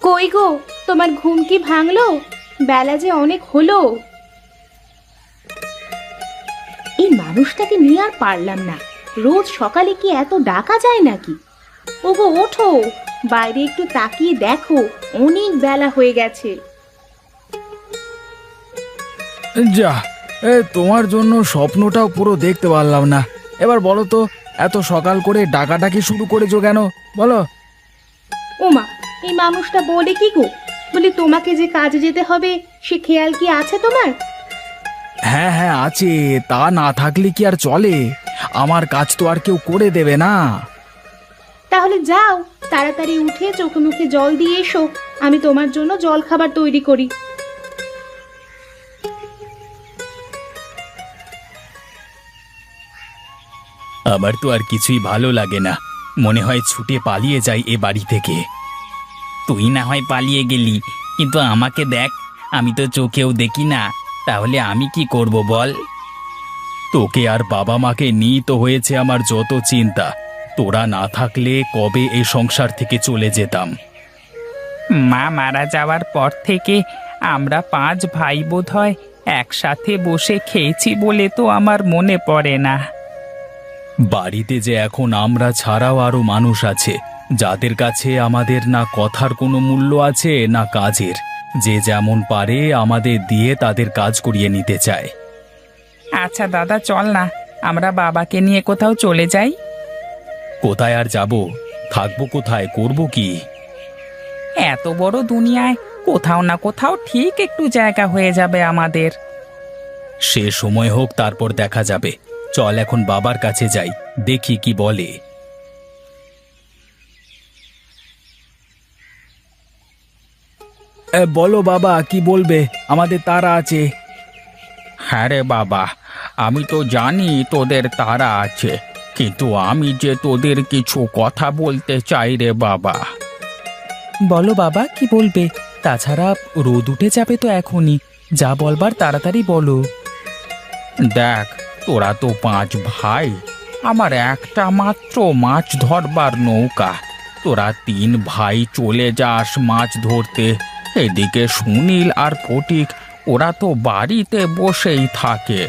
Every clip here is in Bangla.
কই গো, তোমার ঘুম কি ভাঙলো? বেলা যে অনেক হলো। এই মানুষটাকে নিয়ে আর পারলাম না। রোজ সকালে কি এত ডাকা যায় নাকি? ওগো, ওঠো, বাইরে একটু তাকিয়ে দেখো, অনেক বেলা হয়ে গেছে। যা, এ, তোমার জন্য স্বপ্নটাও পুরো দেখতে পারলাম না। এবার বলো তো, এত সকাল করে ডাকাডাকি শুরু করেছ কেন? বলো। এই মানুষটা বলে কি গো? বলে তোমাকে যে কাজে যেতে হবে সে খেয়াল কি আছে তোমার? হ্যাঁ হ্যাঁ আছে। তা না থাকলে কি আর চলে? আমার কাজ তো আর কেউ করে দেবে না। তাহলে যাও তাড়াতাড়ি উঠে চোখে মুখে জল দিয়ে এসো। আমি তোমার জন্য জল খাবার তৈরি করি। আমার তো আর কিছুই ভালো লাগে না। মনে হয় ছুটে পালিয়ে যাই এ বাড়ি থেকে। তুই না হয় পালিয়ে গেলি। কিন্তু আমাকে দেখ আমি তো চোখেও দেখি না। তাহলে আমি কি করব বল? তোকে আর বাবা মাকে নিয়ে তো হয়েছে আমার যত চিন্তা। তোরা না থাকলে কবে এই সংসার থেকে চলে যেতাম? মা মারা যাওয়ার পর থেকে আমরা পাঁচ ভাই বোধ হয় একসাথে বসে খেয়েছি বলে তো আমার মনে পড়ে না। বাড়িতে যে এখন আমরা ছাড়াও আরও মানুষ আছে। যাদের কাছে আমাদের না কথার কোনো মূল্য আছে না কাজের। যে যেমন পারে আমাদের দিয়ে তাদের কাজ করিয়ে নিতে চায়। আচ্ছা দাদা চল না। আমরা বাবাকে নিয়ে কোথাও চলে যাই। কোথায় আর যাব? থাকব কোথায়? করব কি? এত বড় দুনিয়ায় কোথাও না কোথাও ঠিক একটু জায়গা হয়ে যাবে আমাদের। সে সময় হোক তারপর দেখা যাবে। চল এখন বাবার কাছে যাই দেখি কি বলে। বলো বাবা কি বলবে? আমাদের তারা আছে। হ্যাঁ রে বাবা আমি তো জানি তোদের তারা আছে কিন্তু আমি যে তোদের কিছু কথা বলতে চাই রে বাবা। বলো বাবা কি বলবে? তাছাড়া রোদ উঠে যাবে তো এখনই যা বলবার তাড়াতাড়ি বলো। দেখ তোরা তো পাঁচ ভাই আমার একটা মাত্র মাছ ধরবার নৌকা তোরা তিন ভাই চলে যাস মাছ ধরতে। এদিকে সুনীল আর ফটিক ওরা তো বাড়িতে বসেই থাকে।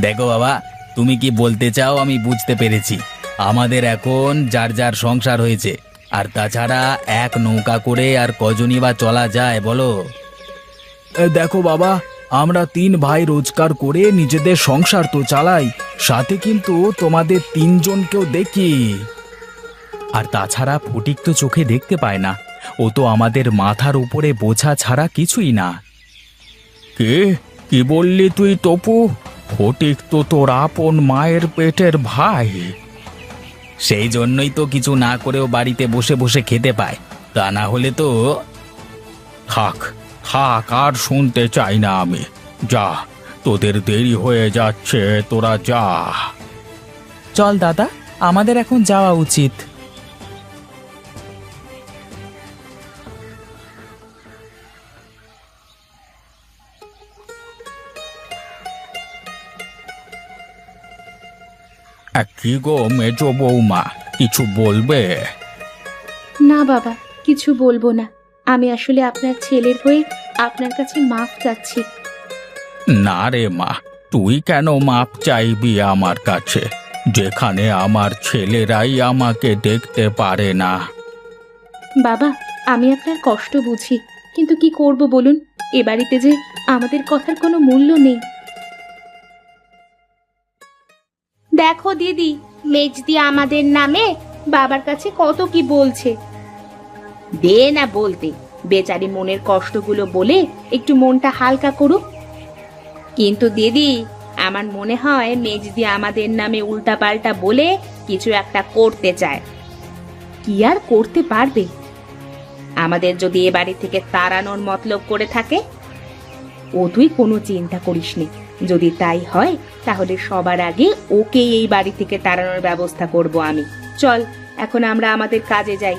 দেখো বাবা তুমি কি বলতে চাও আমি বুঝতে পেরেছি। আমাদের এখন যার যার সংসার হয়েছে আর তাছাড়া এক নৌকা করে আর কজনই বা চলা যায় বলো? দেখো বাবা আমরা তিন ভাই রোজগার করে নিজেদের সংসার তো চালাই সাথে কিন্তু তোমাদের তিনজনকেও দেখি। আর তাছাড়া ফটিক তো চোখে দেখতে পায় না ও তো আমাদের মাথার উপরে বোঝা ছাড়া কিছুই না। কে? কি বললি তুই তপু ফটিক তো তোর আপন মায়ের পেটের ভাই। সেই জন্যই তো কিছু না করেও বাড়িতে বসে বসে খেতে পায়। তা না হলে তো থাক থাক আর শুনতে চাই না আমি। যা তোদের দেরি হয়ে যাচ্ছে তোরা যা। চল দাদা আমাদের এখন যাওয়া উচিত। কি গো মেজ বৌমা কিছু বলবে? না বাবা কিছু বলব না। আমি আসলে আপনার ছেলের হয়ে আপনার কাছে মাফ চাচ্ছি। না রে মা তুই কেন মাপ চাইবি আমার কাছে? যেখানে আমার ছেলেরাই আমাকে দেখতে পারে না। বাবা আমি আপনার কষ্ট বুঝি কিন্তু কি করব বলুন? এ বাড়িতে যে আমাদের কথার কোনো মূল্য নেই। দেখো দিদি, মেজদি আমাদের নামে বাবার কাছে কত কি বলছে। দে না বলতে, বেচারি মনের কষ্টগুলো বলে একটু মনটা হালকা করুক। কিন্তু দিদি, আমার মনে হয় মেজদি আমাদের নামে উল্টাপাল্টা বলে কিছু একটা করতে চায়। কি আর করতে পারবে? আমাদের যদি এ বাড়ি থেকে তাড়ানোর মতলব করে থাকে ও তুই কোনো চিন্তা করিস নি যদি তাই হয়, তাহলে সবার আগে ওকে এই বাড়ি থেকে তাড়ানোর ব্যবস্থা করব আমি। চল, এখন আমরা আমাদের কাজে যাই।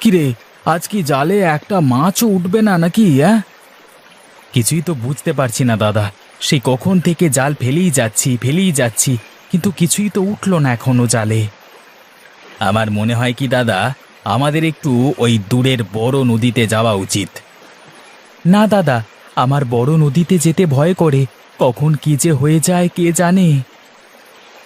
কিরে, আজ কি জালে একটা মাছও উঠবে না নাকি হ্যাঁ কিছুই তো বুঝতে পারছি না, দাদা। সেই কখন থেকে জাল ফেলেই যাচ্ছি ফেলেই যাচ্ছি, কিন্তু কিছুই তো উঠল না এখনও জালে। আমার মনে হয় কি, দাদা, আমাদের একটু ওই দূরের বড় নদীতে যাওয়া উচিত। না, দাদা, আমার বড় নদীতে যেতে ভয় করে। কখন কি যে হয়ে যায়, কে জানে?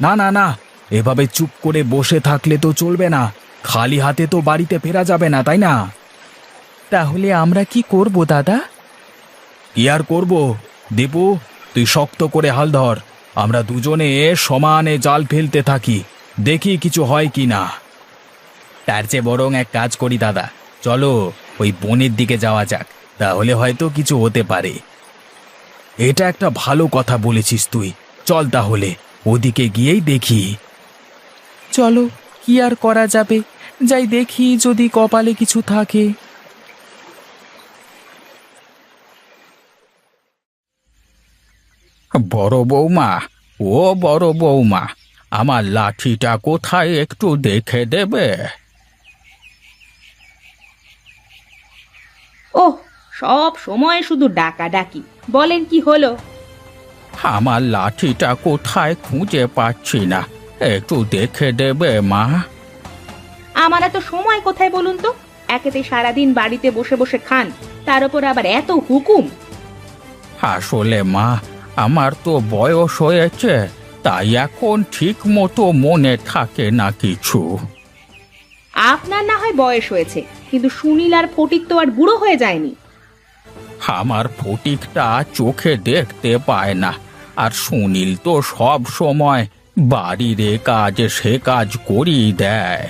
না না না, এভাবে চুপ করে বসে থাকলে তো চলবে না। খালি হাতে তো বাড়িতে ফেরা যাবে না, তাই না? তাহলে আমরা কি করব, দাদা? কি আর করব? দীপু, তুই শক্ত করে হাল ধর। আমরা দুজনে সমানে জাল ফেলতে থাকি। দেখি কিছু হয় কি না। তার চেয়ে বরং এক কাজ করি, দাদা। চলো, ওই বনের দিকে যাওয়া যাক। তাহলে হয়তো কিছু হতে পারে। এটা একটা ভালো কথা বলেছিস তুই। চল তাহলে, ওদিকে গিয়েই দেখি। চলো, কি আর করা যাবে? যাই দেখি যদি কপালে কিছু থাকে। বড় বৌমা ও বড় বৌমা আমার লাঠিটা কোথায় একটু দেখে দেবে? ও সব সময় শুধু ডাকা ডাকি বলেন কি হলো? আমার লাঠিটা কোথায় খুঁজে পাচ্ছি না। একটু দেখে দেবে মা। আমার এত সময় কোথায় বলুন তো? একেতে সারাদিন বাড়িতে বসে বসে খান তার উপর আবার এত হুকুম। আসলে মা আমার তো বয়স হয়েছে তাই এখন ঠিক মতো মনে থাকে না কিছু। আপনার না হয় বয়স হয়েছে কিন্তু সুনীল আর ফটিক তো আর বুড়ো হয়ে যায়নি। আমার ফটিকটা চোখে দেখতে পায় না আর সুনীল তো সব সময় বাড়ির এ কাজ সে কাজ করিয়ে দেয়।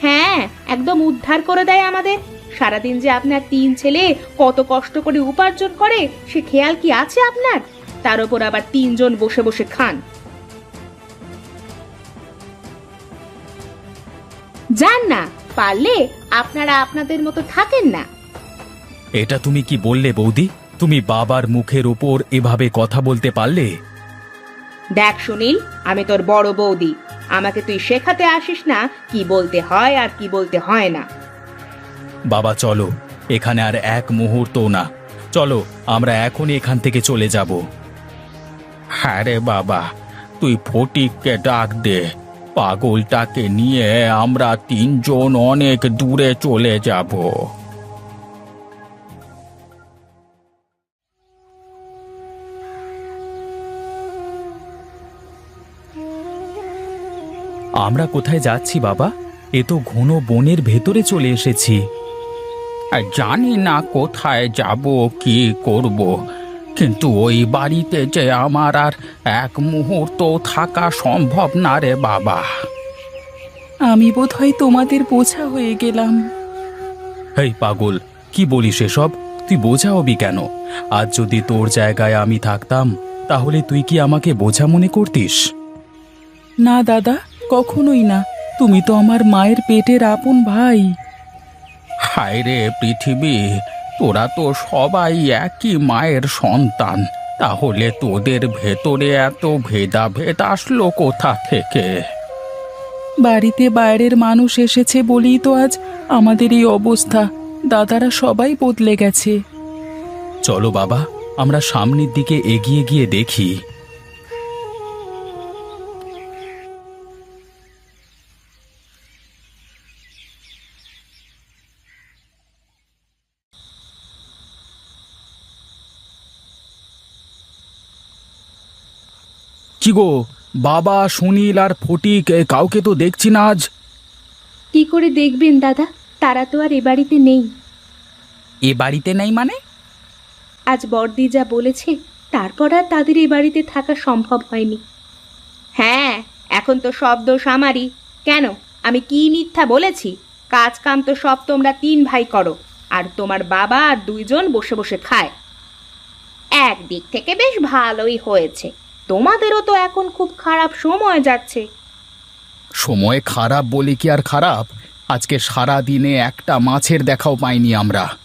হ্যাঁ একদম উদ্ধার করে দেয় আমাদের। সারাদিন যে আপনার তিন ছেলে কত কষ্ট করে উপার্জন করে সে খেয়াল কি আছে আপনার? তার উপর আবার তিনজন বসে বসে খান। যান না পারলে আপনারা আপনাদের মতো থাকেন না। এটা তুমি কি বললে বৌদি? তুমি বাবার মুখের ওপর এভাবে কথা বলতে পারলে? দেখ সুনীল আমি তোর বড় বৌদি। আমাকে তুই শেখাতে আসিস না কি বলতে হয় আর কি বলতে হয় না। বাবা, চলো। এখানে আর এক মুহূর্ত না। চলো, আমরা এখনই এখান থেকে চলে যাব। হ্যাঁ বাবা, তুই ফটিককে ডাক দে। পাগলটাকে নিয়ে আমরা তিনজন অনেক দূরে চলে যাব। আমরা কোথায় যাচ্ছি বাবা? এ তো ঘন বনের ভেতরে চলে এসেছি। আর জানি না কোথায় যাব কি করব। কিন্তু ওই বাড়িতে যে আমার আর এক মুহূর্ত থাকা সম্ভব না রে বাবা। আমি বোধহয় তোমাদের বোঝা হয়ে গেলাম। হেই পাগল কি বলিস এসব? তুই বোঝা হবি কেন? আজ যদি তোর জায়গায় আমি থাকতাম তাহলে তুই কি আমাকে বোঝা মনে করতিস? না দাদা কখনোই না। তুমি তো আমার মায়ের পেটের আপন ভাই। হায় রে পৃথিবী তোরা তো সবাই একই মায়ের সন্তান। তাহলে তোদের ভেতরে এত ভেদাভেদ আসলো কোথা থেকে? বাড়িতে বাইরের মানুষ এসেছে বলেই তো আজ আমাদের এই অবস্থা। দাদারা সবাই বদলে গেছে। চলো বাবা আমরা সামনের দিকে এগিয়ে গিয়ে দেখি। কি গো? বাবা সুনীল আর ফটিক এ, কাউকে তো দেখছি না আজ। কি করে দেখবেন দাদা? তারা তো আর এ বাড়িতে নেই। এ বাড়িতে নেই মানে? আজ বর্দি যা বলেছে তারপর আর তাদের এ বাড়িতে থাকা সম্ভব হয়নি। হ্যাঁ এখন তো সব দোষ আমারই। কেন? আমি কি মিথ্যা বলেছি? কাজ কাম তো সব তোমরা তিন ভাই করো আর তোমার বাবা আর দুইজন বসে বসে খায়। একদিক থেকে বেশ ভালোই হয়েছে। তোমাদেরও তো এখন খুব খারাপ সময় যাচ্ছে। সময় খারাপ বলি কি আর খারাপ? আজকে সারা দিনে একটা মাছের দেখাও পাইনি আমরা।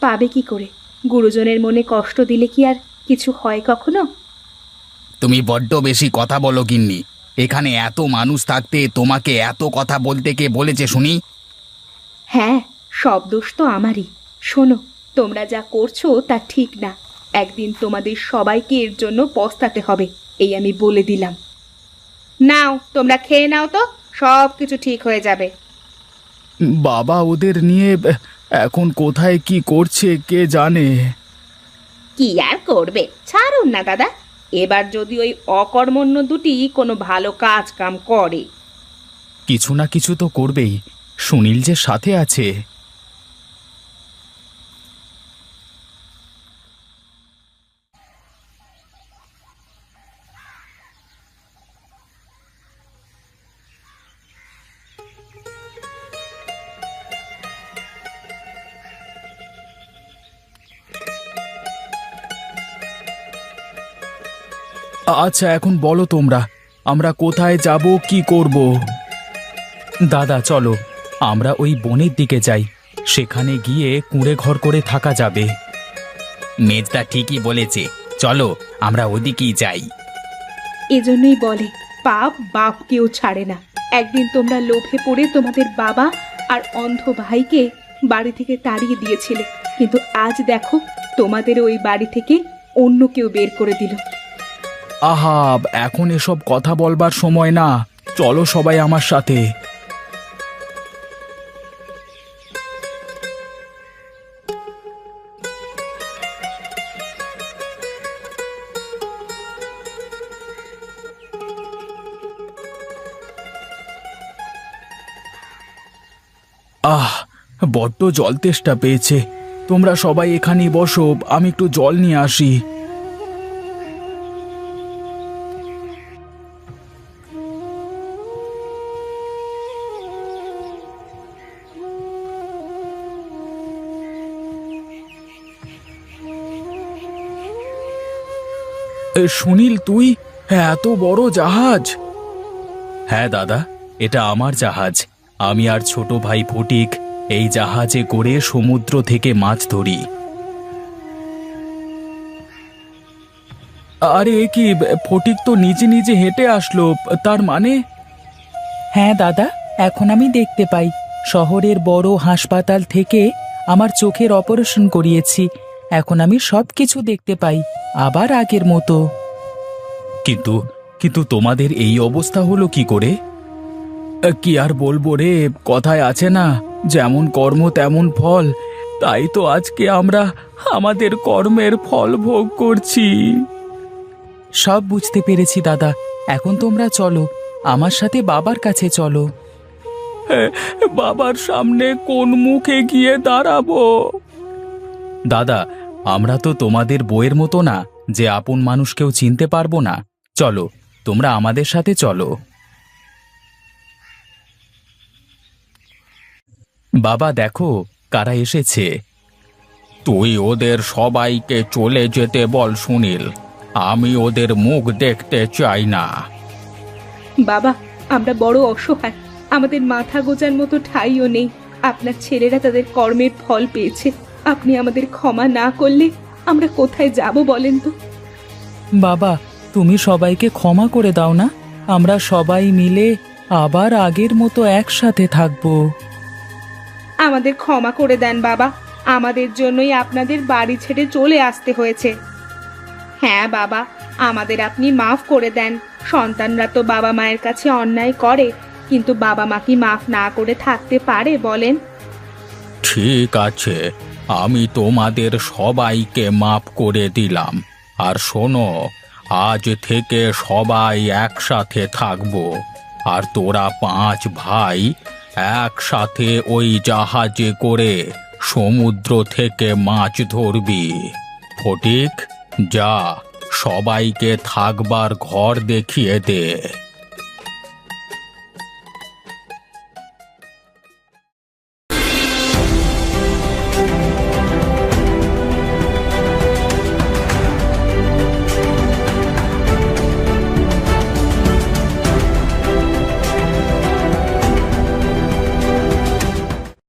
পাবে কি করে? গুরুজনের মনে কষ্ট দিলে কি আর কিছু হয় কখনো? তুমি বড্ড বেশি কথা বলো গিন্নি। এখানে এত মানুষ থাকতে তোমাকে এত কথা বলতে কে বলেছে শুনি? হ্যাঁ সব দোষ তো আমারই। শোনো তোমরা যা করছ তা ঠিক না। একদিন তোমাদের সবাইকে এর জন্য পস্তাতে হবে এই আমি বলে দিলাম। নাও তোমরা খেয়ে নাও তো সব কিছু ঠিক হয়ে যাবে। বাবা ওদের নিয়ে এখন কোথায় কি করছে কে জানে? কি আর করবে? ছাড়ুন না দাদা। এবার যদি ওই অকর্মণ্য দুটি কোনো ভালো কাজ কাম করে। কিছু না কিছু তো করবেই। সুনীল যে সাথে আছে। আচ্ছা এখন বলো তোমরা আমরা কোথায় যাব কি করব? দাদা চলো আমরা ওই বনের দিকে যাই সেখানে গিয়ে কুঁড়ে ঘর করে থাকা যাবে। মেজদা ঠিকই বলেছে চলো আমরা ওদিকেই যাই। এজন্যই বলে পাপ বাপ কেউ ছাড়ে না। একদিন তোমরা লোভে পড়ে তোমাদের বাবা আর অন্ধ ভাইকে বাড়ি থেকে তাড়িয়ে দিয়েছিলে। কিন্তু আজ দেখো তোমাদের ওই বাড়ি থেকে অন্য কেউ বের করে দিল। আহা, এখন এসব কথা বলবার সময় না। চলো সবাই আমার সাথে। আহ, বড্ড জল তেষ্টা পেয়েছে। তোমরা সবাই এখানেই বসো, আমি একটু জল নিয়ে আসি। সুনীল তুই এত বড় জাহাজ? হ্যাঁ দাদা এটা আমার জাহাজ। আমি আর ছোট ভাই ফটিক এই জাহাজে করে সমুদ্র থেকে মাছ ধরি। আরে এ কি ফটিক তো নিজে নিজে হেঁটে আসলো তার মানে? হ্যাঁ দাদা এখন আমি দেখতে পাই। শহরের বড় হাসপাতাল থেকে আমার চোখের অপারেশন করিয়েছি। এখন আমি সব কিছু দেখতে পাই। আবার আগের মতো। কিন্তু কিন্তু তোমাদের এই অবস্থা হলো কি করে? কি আর বলব রে কথায় আছে না যেমন কর্ম তেমন ফল। তাই তো আজকে আমরা আমাদের কর্মের ফল ভোগ করছি। সব বুঝতে পেরেছি দাদা। এখন তোমরা চলো আমার সাথে বাবার কাছে চলো। বাবার সামনে কোন মুখে গিয়ে দাঁড়াবো? দাদা আমরা তো তোমাদের বইয়ের মতো না, যে আপন মানুষকেও চিনতে পারব না। চলো, তোমরা আমাদের সাথে চলো। বাবা, দেখো, কারা এসেছে। তুই ওদের সবাইকে চলে যেতে বল, সুনীল। আমি ওদের মুখ দেখতে চাই না। বাবা, আমরা বড় অসহায়। আমাদের মাথা গোজার মতো ঠাইও নেই। আপনার ছেলেরা তাদের কর্মের ফল পেয়েছে। আপনি আমাদের ক্ষমা না করলে আমরা কোথায় যাব বলেন তো? বাবা তুমি সবাইকে ক্ষমা করে দাও না। আমরা সবাই মিলে আবার আগের মতো একসাথে থাকব। আমাদের ক্ষমা করে দেন বাবা। আমাদের জন্যই আপনাদের বাড়ি ছেড়ে চলে আসতে হয়েছে। হ্যাঁ বাবা আমাদের আপনি মাফ করে দেন। সন্তানরা তো বাবা মায়ের কাছে অন্যায় করে কিন্তু বাবা মা কি মাফ না করে থাকতে পারে বলেন? ঠিক আছে। আমি তোমাদের সবাইকে মাফ করে দিলাম। আর শোনো, আজ থেকে সবাই একসাথে থাকব। আর তোরা পাঁচ ভাই একসাথে ওই জাহাজে করে সমুদ্র থেকে মাছ ধরবি। ফটিক, যা সবাইকে থাকবার ঘর দেখিয়ে দে।